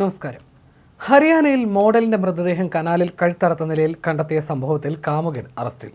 നമസ്കാരം. ഹരിയാനയിൽ മോഡലിന്റെ മൃതദേഹം കനാലിൽ കഴുത്തറത്ത നിലയിൽ കണ്ടെത്തിയ സംഭവത്തിൽ കാമുകൻ അറസ്റ്റിൽ.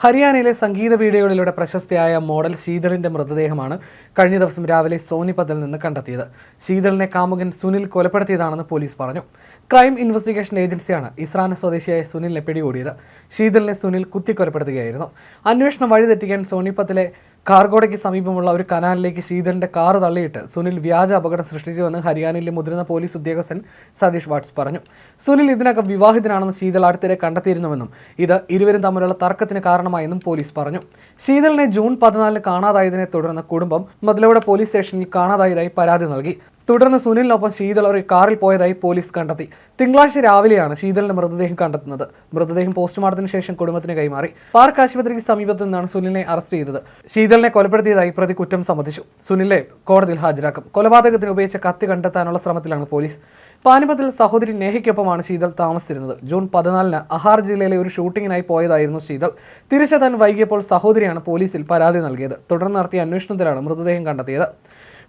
ഹരിയാനയിലെ സംഗീത വീഡിയോകളിലൂടെ പ്രശസ്തിയായ മോഡൽ ശീതളിന്റെ മൃതദേഹമാണ് കഴിഞ്ഞ ദിവസം രാവിലെ സോനിപത്തിൽ നിന്ന് കണ്ടെത്തിയത്. ശീതളിനെ കാമുകൻ സുനിൽ കൊലപ്പെടുത്തിയതാണെന്ന് പോലീസ് പറഞ്ഞു. ക്രൈം ഇൻവെസ്റ്റിഗേഷൻ ഏജൻസിയാണ് ഇസ്രാന സ്വദേശിയായ സുനിലിനെ പിടികൂടിയത്. ശീതളിനെ സുനിൽ കുത്തിക്കൊലപ്പെടുത്തുകയായിരുന്നു. അന്വേഷണം വഴിതെറ്റിക്കാൻ സോനിപത്തിലെ കാർഗോഡയ്ക്ക് സമീപമുള്ള ഒരു കനാലിലേക്ക് ശീതളിന്റെ കാറ് തള്ളിയിട്ട് സുനിൽ വ്യാജ അപകടം സൃഷ്ടിച്ചുവെന്ന് ഹരിയാനയിലെ മുതിർന്ന പോലീസ് ഉദ്യോഗസ്ഥൻ സതീഷ് വാട്സ് പറഞ്ഞു. സുനിൽ ഇതിനകം വിവാഹിതനാണെന്ന് ശീതൾ അടുത്തിടെ കണ്ടെത്തിയിരുന്നുവെന്നും ഇത് ഇരുവരും തമ്മിലുള്ള തർക്കത്തിന് കാരണമായെന്നും പോലീസ് പറഞ്ഞു. ശീതളിനെ ജൂൺ പതിനാലിന് കാണാതായതിനെ തുടർന്ന് കുടുംബം മതിലവിടെ പോലീസ് സ്റ്റേഷനിൽ കാണാതായതായി പരാതി നൽകി. തുടർന്ന് സുനിലിനൊപ്പം ശീതൾ ഒരു കാറിൽ പോയതായി പോലീസ് കണ്ടെത്തി. തിങ്കളാഴ്ച രാവിലെയാണ് ശീതളിന്റെ മൃതദേഹം കണ്ടെത്തുന്നത്. മൃതദേഹം പോസ്റ്റ്മോർട്ടത്തിന് ശേഷം കുടുംബത്തിന് കൈമാറി. പാർക്ക് ആശുപത്രിക്ക് സമീപത്ത് നിന്നാണ് സുനിലിനെ അറസ്റ്റ് ചെയ്തത്. ശീതളിനെ കൊലപ്പെടുത്തിയതായി പ്രതി കുറ്റം സമ്മതിച്ചു. സുനിലെ കോടതിയിൽ ഹാജരാക്കും. കൊലപാതകത്തിന് ഉപയോഗിച്ച കത്തി കണ്ടെത്താനുള്ള ശ്രമത്തിലാണ് പോലീസ്. പാനിപത്തിൽ സഹോദരി നേഹയ്ക്കൊപ്പമാണ് ശീതൾ താമസിച്ചിരുന്നത്. ജൂൺ പതിനാലിന് അഹാർ ജില്ലയിലെ ഒരു ഷൂട്ടിങ്ങിനായി പോയതായിരുന്നു ശീതൾ. തിരിച്ചെത്താൻ വൈകിയപ്പോൾ സഹോദരിയാണ് പോലീസിൽ പരാതി നൽകിയത്. തുടർന്ന് നടത്തിയ അന്വേഷണത്തിലാണ് മൃതദേഹം കണ്ടെത്തിയത്.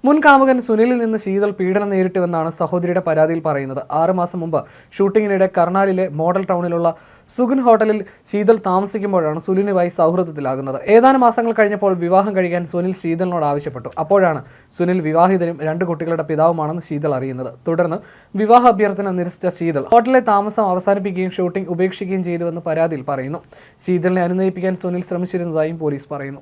മുൻ കാമുകൻ സുനിലിൽ നിന്ന് ശീതൾ പീഡനം നേരിട്ടുവെന്നാണ് സഹോദരിയുടെ പരാതിയിൽ പറയുന്നത്. ആറുമാസം മുമ്പ് ഷൂട്ടിങ്ങിനിടെ കർണാലിലെ മോഡൽ ടൗണിലുള്ള സുഗുൻ ഹോട്ടലിൽ ശീതൾ താമസിക്കുമ്പോഴാണ് സുനിലുമായി സൗഹൃദത്തിലാകുന്നത്. ഏതാനും മാസങ്ങൾ കഴിഞ്ഞപ്പോൾ വിവാഹം കഴിക്കാൻ സുനിൽ ശീതളിനോട് ആവശ്യപ്പെട്ടു. അപ്പോഴാണ് സുനിൽ വിവാഹിതരും രണ്ട് കുട്ടികളുടെ പിതാവുമാണെന്ന് ശീതൾ അറിയുന്നത്. തുടർന്ന് വിവാഹ അഭ്യർത്ഥന നിരസിച്ച ശീതൾ ഹോട്ടലിലെ താമസം അവസാനിപ്പിക്കുകയും ഷൂട്ടിംഗ് ഉപേക്ഷിക്കുകയും ചെയ്തുവെന്ന് പരാതിയിൽ പറയുന്നു. ശീതളിനെ അനുനയിപ്പിക്കാൻ സുനിൽ ശ്രമിച്ചിരുന്നതായും പോലീസ് പറയുന്നു.